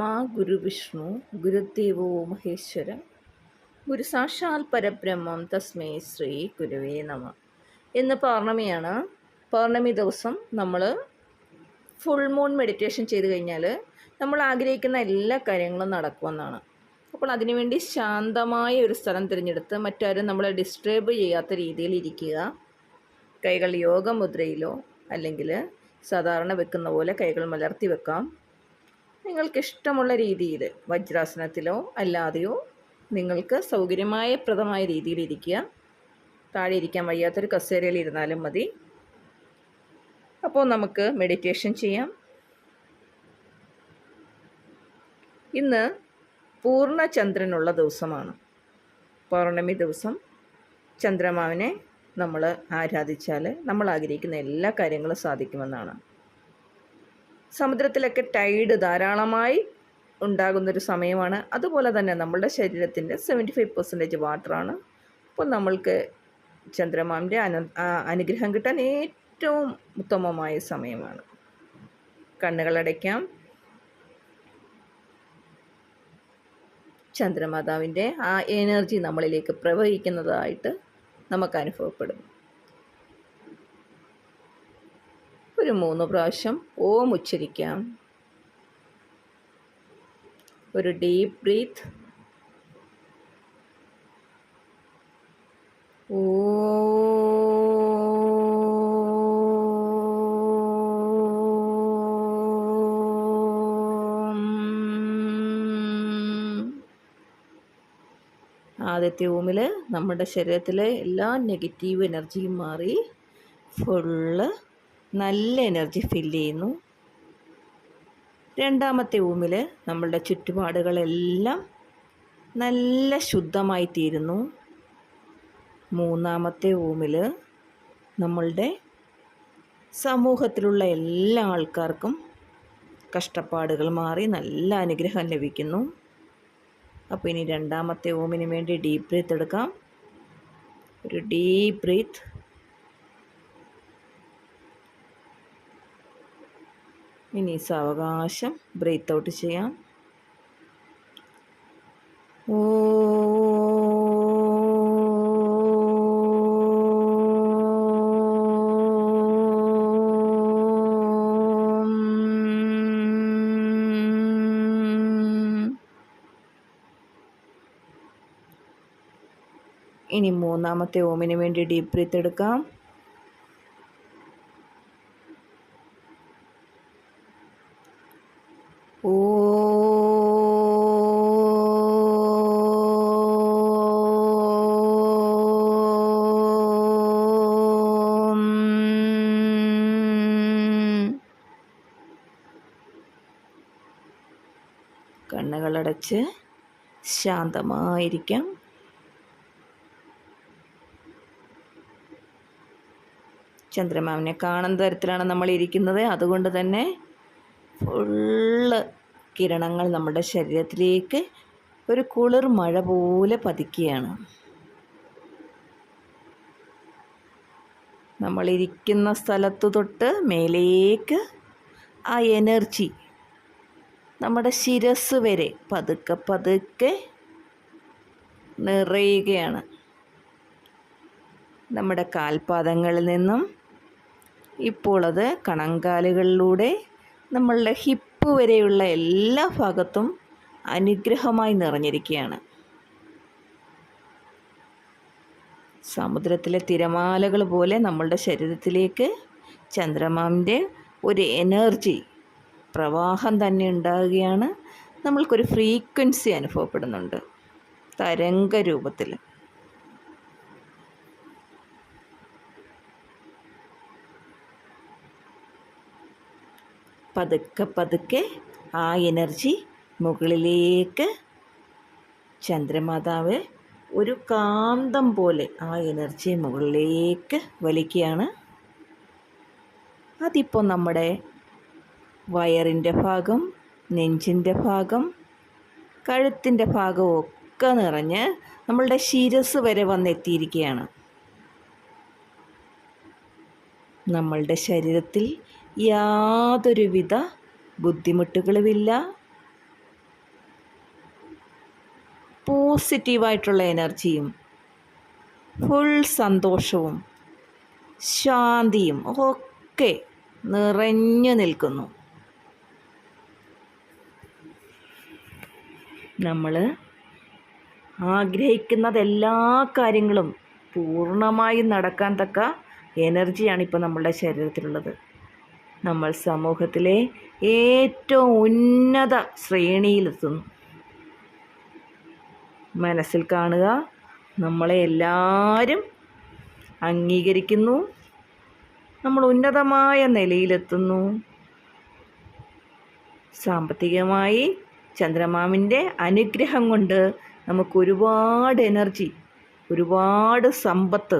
പരബ്രഹ്മ ഗുരുവിഷ്ണു ഗുരുദേവോ മഹേശ്വര ഗുരു സാക്ഷാൽ പരബ്രഹ്മം തസ്മേ ശ്രീ ഗുരുവേ നമ. ഇന്ന് പൗർണമിയാണ്. പൗർണമി ദിവസം നമ്മൾ ഫുൾ മൂൺ മെഡിറ്റേഷൻ ചെയ്ത് കഴിഞ്ഞാൽ നമ്മൾ ആഗ്രഹിക്കുന്ന എല്ലാ കാര്യങ്ങളും നടക്കുമെന്നാണ്. അപ്പോൾ അതിനുവേണ്ടി ശാന്തമായ ഒരു സ്ഥലം തിരഞ്ഞെടുത്ത് മറ്റാരും നമ്മളെ ഡിസ്റ്റർബ് ചെയ്യാത്ത രീതിയിൽ ഇരിക്കുക. കൈകൾ യോഗമുദ്രയിലോ അല്ലെങ്കിൽ സാധാരണ വെക്കുന്ന പോലെ കൈകൾ മലർത്തി വെക്കാം. നിങ്ങൾക്കിഷ്ടമുള്ള രീതിയിൽ വജ്രാസനത്തിലോ അല്ലാതെയോ നിങ്ങൾക്ക് സൗകര്യമായ പ്രദമായ രീതിയിൽ ഇരിക്കുക. താഴെ ഇരിക്കാൻ വയ്യാത്തൊരു കസേരയിൽ ഇരുന്നാലും മതി. അപ്പോൾ നമുക്ക് മെഡിറ്റേഷൻ ചെയ്യാം. ഇന്ന് പൂർണചന്ദ്രനുള്ള ദിവസമാണ്. പൗർണമി ദിവസം ചന്ദ്രമാവിനെ നമ്മൾ ആരാധിച്ചാൽ നമ്മൾ ആഗ്രഹിക്കുന്ന എല്ലാ കാര്യങ്ങളും സാധിക്കുമെന്നാണ്. സമുദ്രത്തിലൊക്കെ ടൈഡ് ധാരാളമായി ഉണ്ടാകുന്നൊരു സമയമാണ്. അതുപോലെ തന്നെ നമ്മളുടെ ശരീരത്തിന്റെ സെവന്റി ഫൈവ് പെർസെന്റേജ് വാട്ടറാണ് അപ്പോൾ നമ്മൾക്ക് ചന്ദ്രമാമന്റെ അനു അനുഗ്രഹം കിട്ടാൻ ഏറ്റവും ഉത്തമമായ സമയമാണ്. കണ്ണുകളടയ്ക്കാം ചന്ദ്രമാതാവിന്റെ ആ എനർജി നമ്മളിലേക്ക് പ്രവഹിക്കുന്നതായിട്ട് നമുക്ക് അനുഭവപ്പെടും ഒരു മൂന്ന് പ്രാവശ്യം ഓം ഉച്ചരിക്കാം ഒരു ഡീപ്പ് ബ്രീത്ത് ഓ. ആദ്യത്തെ ഓമിൽ നമ്മുടെ ശരീരത്തിലെ എല്ലാ നെഗറ്റീവ് എനർജിയും മാറി. ഫുള്ള് നല്ല എനർജി ഫിൽ ചെയ്യുന്നു. രണ്ടാമത്തെ ഊമിൽ നമ്മളുടെ ചുറ്റുപാടുകളെല്ലാം നല്ല ശുദ്ധമായി തീരുന്നു. മൂന്നാമത്തെ ഊമിൽ നമ്മളുടെ സമൂഹത്തിലുള്ള എല്ലാ ആൾക്കാർക്കും കഷ്ടപ്പാടുകൾ മാറി നല്ല അനുഗ്രഹം ലഭിക്കുന്നു. അപ്പോൾ ഇനി രണ്ടാമത്തെ ഓമിന് വേണ്ടി ഡീപ്പ് ബ്രീത്ത് എടുക്കാം. ഒരു ഡീപ്പ് ബ്രീത്ത് ഇനി സാവകാശം ബ്രീത്ത് ഔട്ട് ചെയ്യാം. ഓ ഇനി മൂന്നാമത്തെ ഓമിന് വേണ്ടി ഡീപ് ബ്രീത്ത് എടുക്കാം. കണ്ണുകളടച്ച് ശാന്തമായിരിക്കാം. ചന്ദ്രമാവിനെ കാണുന്ന തരത്തിലാണ് നമ്മൾ ഇരിക്കുന്നത് അതുകൊണ്ട് തന്നെ ഫുള്ള് കിരണങ്ങൾ നമ്മുടെ ശരീരത്തിലേക്ക് ഒരു കുളിർ മഴ പോലെ പതിക്കുകയാണ്. നമ്മളിരിക്കുന്ന സ്ഥലത്തു തൊട്ട് മേലേക്ക് ആ എനർജി നമ്മുടെ ശിരസ് വരെ പതുക്കെ പതുക്കെ നിറയുകയാണ്. നമ്മുടെ കാൽപാദങ്ങളിൽ നിന്നും ഇപ്പോൾ അത് കണങ്കാലുകളിലൂടെ നമ്മളുടെ ഹിപ്പ് വരെയുള്ള എല്ലാ ഭാഗത്തും അനുഗ്രഹമായി നിറഞ്ഞിരിക്കുകയാണ്. സമുദ്രത്തിലെ തിരമാലകൾ പോലെ നമ്മളുടെ ശരീരത്തിലേക്ക് ചന്ദ്രമാവിന്റെ ഒരു എനർജി പ്രവാഹം തന്നെ ഉണ്ടാകുകയാണ്. നമ്മൾക്കൊരു ഫ്രീക്വൻസി അനുഭവപ്പെടുന്നുണ്ട്. തരംഗ രൂപത്തിൽ പതുക്കെ പതുക്കെ ആ എനർജി മുകളിലേക്ക് ചന്ദ്രമാതാവ് ഒരു കാന്തം പോലെ ആ എനർജി മുകളിലേക്ക് വലിക്കുകയാണ്. അതിപ്പോൾ നമ്മുടെ വയറിന്റെ ഭാഗം നെഞ്ചിന്റെ ഭാഗം കഴുത്തിന്റെ ഭാഗമൊക്കെ നിറഞ്ഞ് നമ്മളുടെ ശിരസ് വരെ വന്നെത്തിയിരിക്കുകയാണ്. നമ്മളുടെ ശരീരത്തിൽ യാതൊരുവിധ ബുദ്ധിമുട്ടുകളുമില്ല. പോസിറ്റീവായിട്ടുള്ള എനർജിയും ഫുൾ സന്തോഷവും ശാന്തിയും ഒക്കെ നിറഞ്ഞു നിൽക്കുന്നു. നമ്മൾ ആഗ്രഹിക്കുന്നതെല്ലാ കാര്യങ്ങളും പൂർണമായും നടക്കാൻ തക്ക എനർജിയാണ് ഇപ്പോൾ നമ്മളുടെ ശരീരത്തിലുള്ളത്. നമ്മൾ സമൂഹത്തിലെ ഏറ്റവും ഉന്നത ശ്രേണിയിലെത്തുന്നു. മനസ്സിൽ കാണുക നമ്മളെ എല്ലാവരും അംഗീകരിക്കുന്നു നമ്മൾ ഉന്നതമായ നിലയിലെത്തുന്നു. സാമ്പത്തികമായി ചന്ദ്രമാമിന്റെ അനുഗ്രഹം കൊണ്ട് നമുക്ക് ഒരുപാട് എനർജി ഒരുപാട് സമ്പത്ത്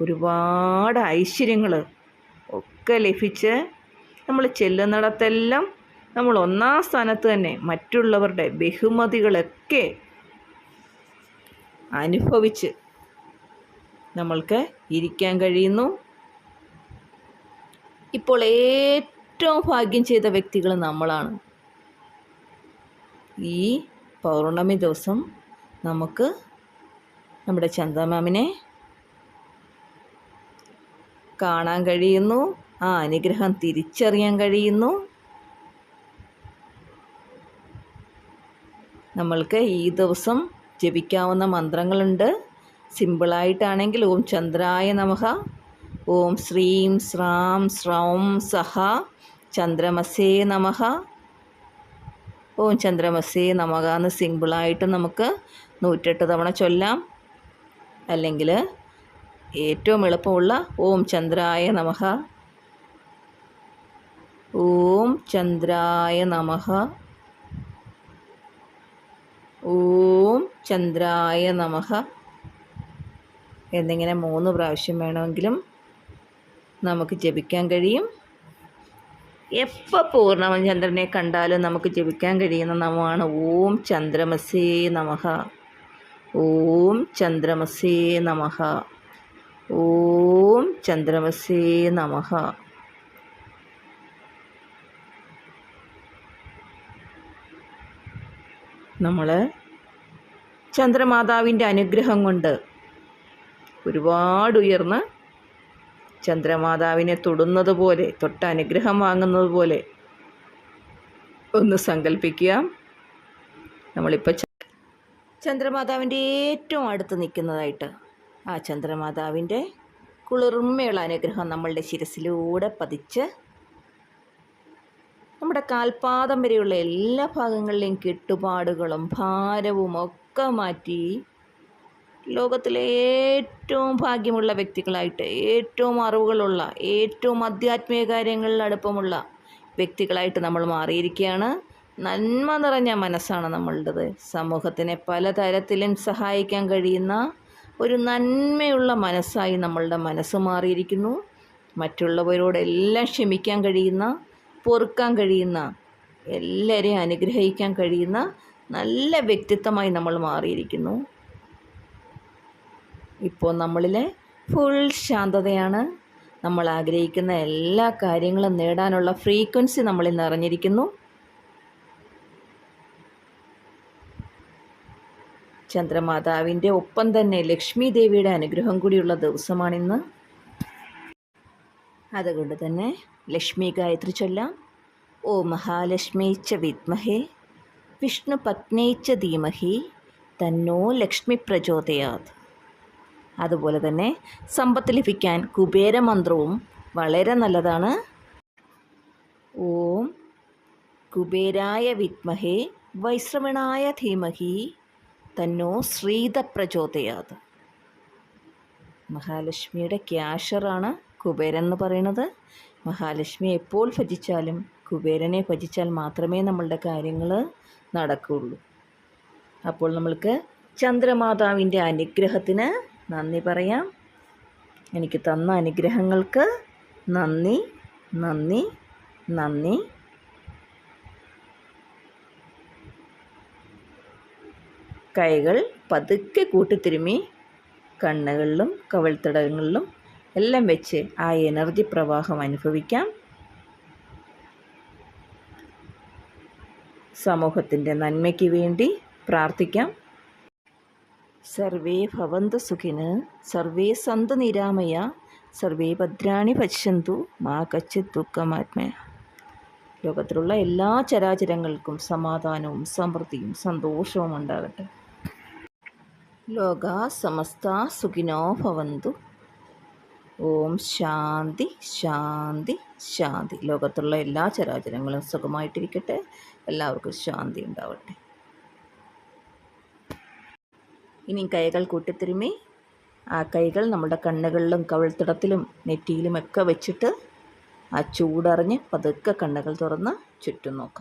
ഒരുപാട് ഐശ്വര്യങ്ങൾ ഒക്കെ ലഭിച്ച് നമ്മൾ ചെല്ലുന്നിടത്തെല്ലാം നമ്മൾ ഒന്നാം സ്ഥാനത്ത് തന്നെ മറ്റുള്ളവരുടെ ബഹുമതികളൊക്കെ അനുഭവിച്ച് നമ്മൾക്ക് ഇരിക്കാൻ കഴിയുന്നു. ഇപ്പോൾ ഏറ്റവും ഭാഗ്യം ചെയ്ത വ്യക്തികൾ നമ്മളാണ്. ഈ പൗർണമി ദിവസം നമുക്ക് നമ്മുടെ ചന്ദമാമിനെ കാണാൻ കഴിയുന്നു. ആ അനുഗ്രഹം തിരിച്ചറിയാൻ കഴിയുന്നു. നമ്മൾക്ക് ഈ ദിവസം ജപിക്കാവുന്ന മന്ത്രങ്ങളുണ്ട്. സിമ്പിളായിട്ടാണെങ്കിൽ ഓം ചന്ദ്രായ നമഹ ഓം ശ്രീം ശ്രാം ശ്രൗം സഹ ചന്ദ്രമസേ നമഃ ഓം ചന്ദ്രമസി നമകാന്ന് സിമ്പിളായിട്ട് നമുക്ക് നൂറ്റെട്ട് തവണ ചൊല്ലാം. അല്ലെങ്കിൽ ഏറ്റവും എളുപ്പമുള്ള ഓം ചന്ദ്രായ നമഹ. ഓം ചന്ദ്രായ നമഹ. ഓം ചന്ദ്രായ നമഹ. എന്നിങ്ങനെ മൂന്ന് പ്രാവശ്യം വേണമെങ്കിലും നമുക്ക് ജപിക്കാൻ കഴിയും. എപ്പോൾ പൂർണമ ചന്ദ്രനെ കണ്ടാലും നമുക്ക് ജപിക്കാൻ കഴിയുന്ന നാമമാണ് ഓം ചന്ദ്രമസേ നമഹ. ഓം ചന്ദ്രമസേ നമഹ. ഓം ചന്ദ്രമസേ നമഹ. നമ്മൾ ചന്ദ്രമാതാവിന്റെ അനുഗ്രഹം കൊണ്ട് ഒരുപാട് ഉയർന്ന് ചന്ദ്രമാതാവിനെ തൊടുന്നത് പോലെ തൊട്ട് അനുഗ്രഹം വാങ്ങുന്നത് പോലെ ഒന്ന് സങ്കല്പിക്കുക നമ്മളിപ്പോൾ ചന്ദ്രമാതാവിന്റെ ഏറ്റവും അടുത്ത് നിൽക്കുന്നതായിട്ട് ആ ചന്ദ്രമാതാവിന്റെ കുളിർമയുള്ള അനുഗ്രഹം നമ്മളുടെ ശിരസിലൂടെ പതിച്ച് നമ്മുടെ കാൽപാദം വരെയുള്ള എല്ലാ ഭാഗങ്ങളിലെയും കെട്ടുപാടുകളും ഭാരവും ഒക്കെ മാറ്റി ലോകത്തിലെ ഏറ്റവും ഭാഗ്യമുള്ള വ്യക്തികളായിട്ട് ഏറ്റവും അറിവുകളുള്ള ഏറ്റവും ആധ്യാത്മിക കാര്യങ്ങളിൽ അടുപ്പമുള്ള വ്യക്തികളായിട്ട് നമ്മൾ മാറിയിരിക്കുകയാണ്. നന്മ നിറഞ്ഞ മനസ്സാണ് നമ്മളുടേത്. സമൂഹത്തിനെ പലതരത്തിലും സഹായിക്കാൻ കഴിയുന്ന ഒരു നന്മയുള്ള മനസ്സായി നമ്മളുടെ മനസ്സ് മാറിയിരിക്കുന്നു. മറ്റുള്ളവരോടെല്ലാം ക്ഷമിക്കാൻ കഴിയുന്ന പൊറുക്കാൻ കഴിയുന്ന എല്ലാവരെയും അനുഗ്രഹിക്കാൻ കഴിയുന്ന നല്ല വ്യക്തിത്വമായി നമ്മൾ മാറിയിരിക്കുന്നു. ഇപ്പോൾ നമ്മളിൽ ഫുൾ ശാന്തതയാണ്. നമ്മൾ ആഗ്രഹിക്കുന്ന എല്ലാ കാര്യങ്ങളും നേടാനുള്ള ഫ്രീക്വൻസി നമ്മളിൽ നിറഞ്ഞിരിക്കുന്നു ചന്ദ്രമാതാവിന്റെ ഒപ്പം തന്നെ ലക്ഷ്മി ദേവിയുടെ അനുഗ്രഹം കൂടിയുള്ള ദിവസമാണിന്ന് അതുകൊണ്ട് തന്നെ ലക്ഷ്മി ഗായത്രി ചൊല്ലാം. ഓ മഹാലക്ഷ്മി ച വിദ്മഹേ വിഷ്ണു പത്നൈച്ച ധീമഹി തന്നോ ലക്ഷ്മി പ്രചോദയാത്. അതുപോലെ തന്നെ സമ്പത്ത് ലഭിക്കാൻ കുബേരമന്ത്രവും വളരെ നല്ലതാണ്. ഓം കുബേരായ വിത്മഹേ വൈശ്രവണായ ധീമഹി തന്നോ ശ്രീത പ്രചോദയാത് മഹാലക്ഷ്മിയുടെ ക്യാഷറാണ് കുബേരൻ എന്ന് പറയുന്നത്. മഹാലക്ഷ്മി എപ്പോൾ ഭജിച്ചാലും കുബേരനെ ഭജിച്ചാൽ മാത്രമേ നമ്മളുടെ കാര്യങ്ങൾ നടക്കുകയുള്ളൂ. അപ്പോൾ നമ്മൾക്ക് ചന്ദ്രമാതാവിന്റെ അനുഗ്രഹത്തിന് നന്ദി പറയാം. എനിക്ക് തന്ന അനുഗ്രഹങ്ങൾക്ക് നന്ദി നന്ദി നന്ദി. കൈകൾ പതുക്കെ കൂട്ടിത്തിരുമി കണ്ണുകളിലും കവിൾത്തടങ്ങളിലും എല്ലാം വെച്ച് ആ എനർജി പ്രവാഹം അനുഭവിക്കാം. സമൂഹത്തിന്റെ നന്മയ്ക്ക് വേണ്ടി പ്രാർത്ഥിക്കാം. സർവേ ഭവന്തു സുഖിന് സർവേ സന്ത നിരാമയ സർവേ ഭദ്രാണി പശ്യന്തു മാ കച്ചിത് ദുഃഖമാത്മയ ലോകത്തിലുള്ള എല്ലാ ചരാചരങ്ങൾക്കും സമാധാനവും സമൃദ്ധിയും സന്തോഷവും ഉണ്ടാകട്ടെ. ലോക സമസ്ത സുഖിനോ ഭവന്തു. ഓം ശാന്തി ശാന്തി ശാന്തി. ലോകത്തുള്ള എല്ലാ ചരാചരങ്ങളും സുഖമായിട്ടിരിക്കട്ടെ. എല്ലാവർക്കും ശാന്തി ഉണ്ടാവട്ടെ. ഇനി കൈകൾ കൂട്ടിത്തിരുമി. ആ കൈകൾ നമ്മുടെ കണ്ണുകളിലും കവിൾത്തടത്തിലും നെറ്റിയിലുമൊക്കെ വെച്ചിട്ട് ആ ചൂടറിഞ്ഞ് പതുക്കെ കണ്ണുകൾ തുറന്ന് ചുറ്റും നോക്കാം.